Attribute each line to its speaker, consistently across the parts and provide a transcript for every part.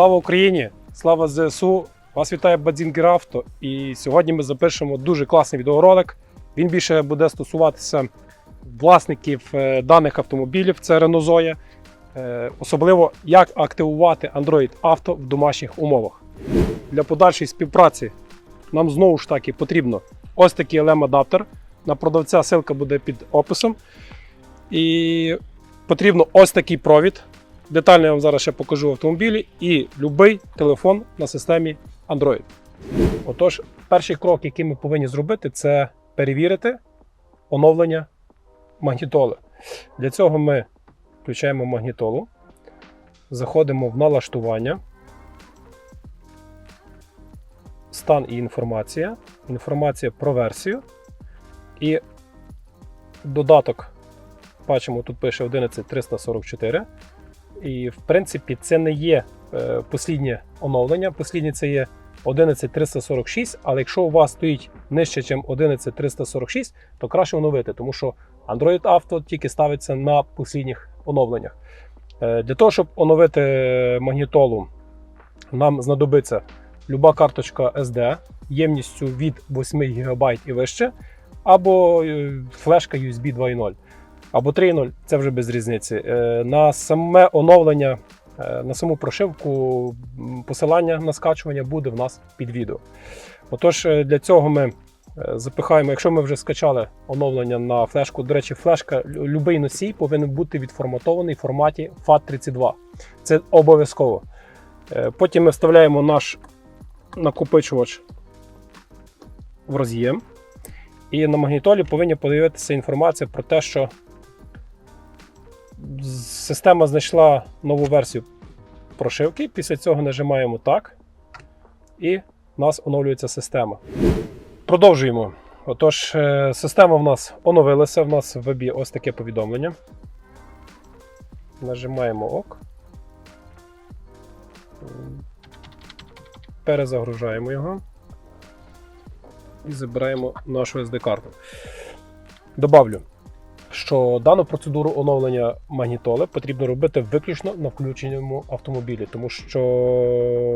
Speaker 1: Слава Україні! Слава ЗСУ! Вас вітає Бадзінгер Авто. І сьогодні ми запишемо дуже класний відеоролик. Він більше буде стосуватися власників е, даних автомобілів, це Renault Zoe. Е, Особливо як активувати Android Auto в домашніх умовах. Для подальшої співпраці нам знову ж таки потрібно ось такий LM-адаптер. На продавця ссылка буде під описом. І потрібно ось такий провід. Детально я вам зараз ще покажу автомобілі і будь-який телефон на системі Android. Отож, перший крок, який ми повинні зробити, це перевірити оновлення магнітоли. Для цього ми включаємо магнітолу, заходимо в налаштування, стан і інформація, інформація про версію і додаток. Бачимо, тут пише 11344. І в принципі це не є е, посліднє оновлення. Посліднє це є 11346, але якщо у вас стоїть нижче, ніж 11346, то краще оновити, тому що Android Auto тільки ставиться на послідніх оновленнях. Е, для того, щоб оновити магнітолу, нам знадобиться люба карточка SD ємністю від 8 ГБ і вище, або е, флешка USB 2.0 або 3.0, це вже без різниці. Е, На саме оновлення, е, на саму прошивку посилання на скачування буде в нас під відео. Отож, е, для цього ми запихаємо, якщо ми вже скачали оновлення на флешку, до речі, флешка, любий носій повинен бути відформатований в форматі FAT32. Це обов'язково. Потім ми вставляємо наш накопичувач в роз'єм. І на магнітолі повинні появитися інформація про те, що система знайшла нову версію прошивки. Після цього нажимаємо так, і в нас оновлюється система. Продовжуємо. Отож, е, система в нас оновилася. В нас в вебі ось таке повідомлення. Нажимаємо ОК. Перезагружаємо його і забираємо нашу SD-карту. Добавлю, що дану процедуру оновлення магнітоли потрібно робити виключно на включеному автомобілі, тому що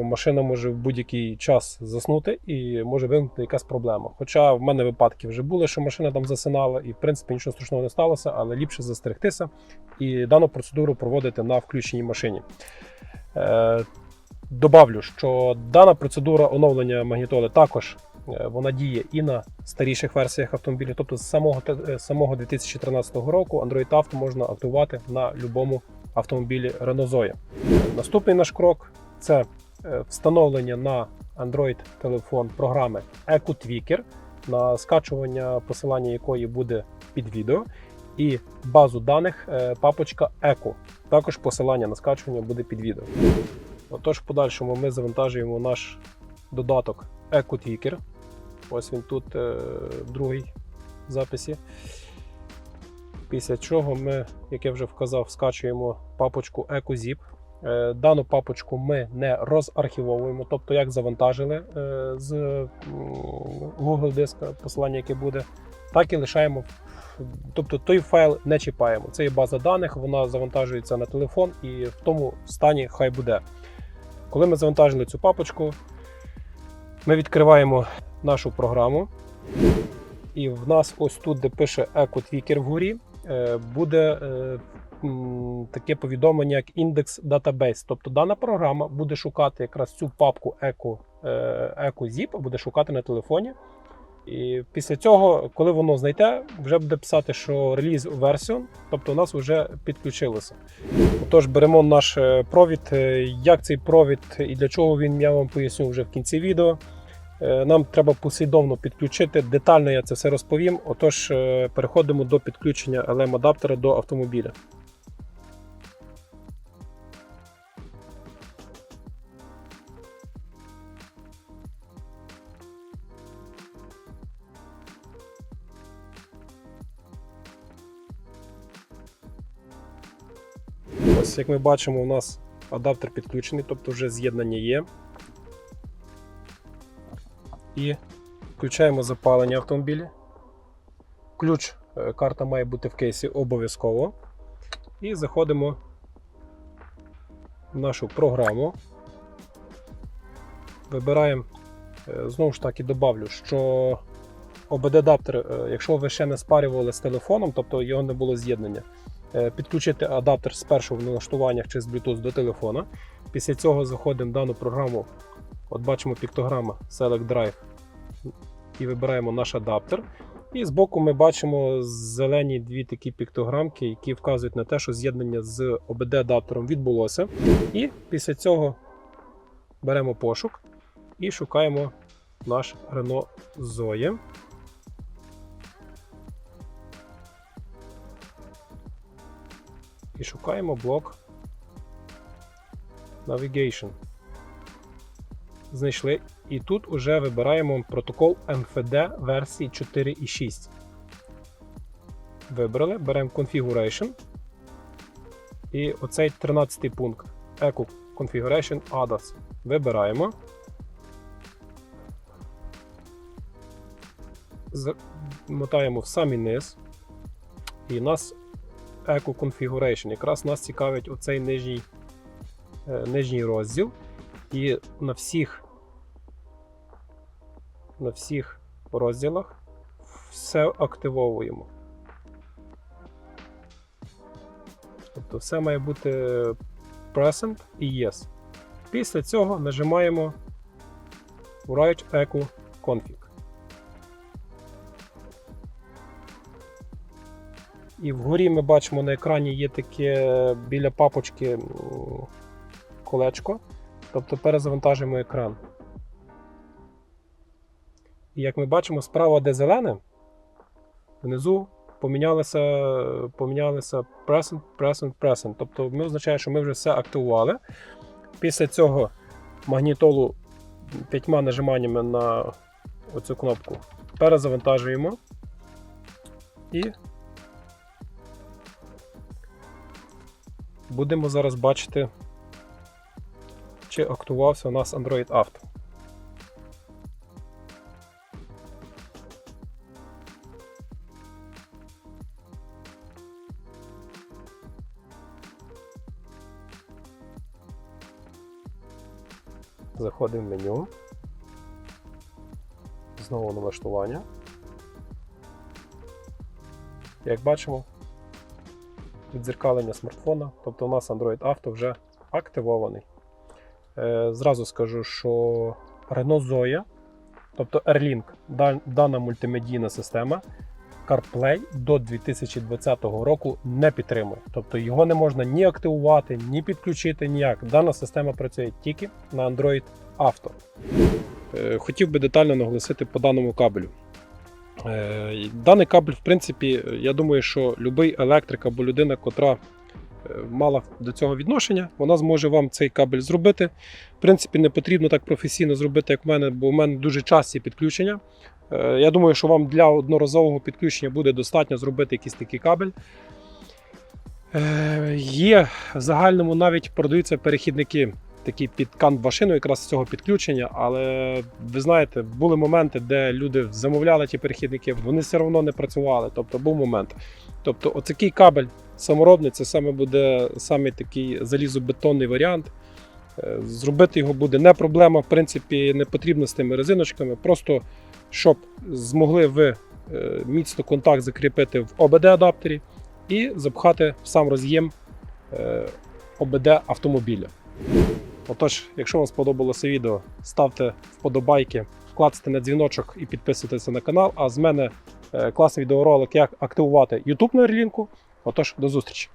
Speaker 1: машина може в будь-який час заснути і може виникнути якась проблема. Хоча в мене випадки вже були, що машина там засинала, і в принципі нічого страшного не сталося, але ліпше застерегтися і дану процедуру проводити на включеній машині. Е, Добавлю, що дана процедура оновлення магнітоли також вона діє і на старіших версіях автомобілів. Тобто з самого, е, самого 2013 року Android Auto можна активувати на будь-якому автомобілі Renault Zoe. Наступний наш крок це е, встановлення на Android телефон програми EcoTweaker, на скачування посилання якої буде під відео, і базу даних е, папочка Eco. Також посилання на скачування буде під відео. Отож, в подальшому ми завантажуємо наш додаток EcoTweaker. Ось він тут е, в другій записі. Після чого ми, як я вже вказав, скачуємо папочку EcoZip. Е, Дану папочку ми не розархівовуємо, тобто як завантажили е, з Google диска посилання, яке буде, так і лишаємо. Тобто той файл не чіпаємо. Це є база даних, вона завантажується на телефон і в тому стані хай буде. Коли ми завантажили цю папочку, ми відкриваємо нашу програму. І в нас ось тут, де пише EcoTweaker вгорі, е, буде е, таке повідомлення, як індекс Database. Тобто дана програма буде шукати якраз цю папку Eco, е, EcoZip, буде шукати на телефоні. І після цього, коли воно знайде, вже буде писати, що release version, тобто у нас вже підключилося. Отож, беремо наш провід. Як цей провід і для чого він, я вам поясню вже в кінці відео. Е, Нам треба послідовно підключити. Детально я це все розповім. Отож, е, переходимо до підключення LM-адаптера до автомобіля. Ось, як ми бачимо, у нас адаптер підключений, тобто вже з'єднання є. І включаємо запалення автомобіля. Ключ, е, карта має бути в кейсі обов'язково. І заходимо в нашу програму. вибираємо, е, знову ж таки добавлю, що OBD-адаптер, е, якщо ви ще не спарювали з телефоном, тобто його не було з'єднання, підключити адаптер спершу в налаштуваннях чи з Bluetooth до телефона. Після цього заходимо в дану програму, от бачимо піктограма Select Drive і вибираємо наш адаптер. І збоку ми бачимо зелені дві такі піктограмки, які вказують на те, що з'єднання з OBD-адаптером відбулося. І після цього беремо пошук і шукаємо наш Renault Zoe. І шукаємо блок Navigation. Знайшли. І тут уже вибираємо протокол MFD версії 4.6. Вибрали, беремо Configuration. І оцей 13 пункт Eco Configuration ADAS. Вибираємо. Мотаємо в самий низ. І нас Eco Configuration. Якраз нас цікавить оцей нижній, е, нижній розділ. І на всіх на всіх розділах все активовуємо. Тобто все має бути present і yes. Після цього нажимаємо Write Echo Config. І вгорі ми бачимо на екрані є таке біля папочки колечко. Тобто перезавантажуємо екран. І як ми бачимо, справа, де зелене, внизу помінялося, помінялося present, present, present. Тобто ми означає, що ми вже все активували. Після цього магнітолу п'ятьма нажиманнями на оцю кнопку перезавантажуємо і будемо зараз бачити, чи активувався у нас Android Auto. Заходимо в меню. Знову налаштування. Як бачимо, відзеркалення смартфона, тобто у нас Android Auto вже активований. Е, зразу скажу, що Renault Zoe, тобто Airlink, дана мультимедійна система CarPlay до 2020 року не підтримує. Тобто його не можна ні активувати, ні підключити ніяк. Дана система працює тільки на Android Auto. Е, Хотів би детально наголосити по даному кабелю. Е, Даний кабель, в принципі, я думаю, що будь-який електрик або людина, котра е, мала до цього відношення, вона зможе вам цей кабель зробити. В принципі, не потрібно так професійно зробити, як в мене, бо в мене дуже часті підключення. Е, Я думаю, що вам для одноразового підключення буде достатньо зробити якийсь такий кабель. Е, Є в загальному навіть продаються перехідники такі під кант-машину якраз з цього підключення, але ви знаєте, були моменти, де люди замовляли ті перехідники, вони все одно не працювали. Тобто був момент. Тобто, оцякий кабель саморобний, це саме буде саме такий залізобетонний варіант. Е, Зробити його буде не проблема, в принципі, не потрібно з тими резиночками. Просто щоб змогли ви е, міцно контакт закріпити в OBD-адаптері і запхати в сам роз'єм е, OBD автомобіля. Отож, якщо вам сподобалося відео, ставте вподобайки, клацайте на дзвіночок і підписуйтесь на канал. А з мене е, класний відеоролик, як активувати YouTube на Airlink. Отож, до зустрічі!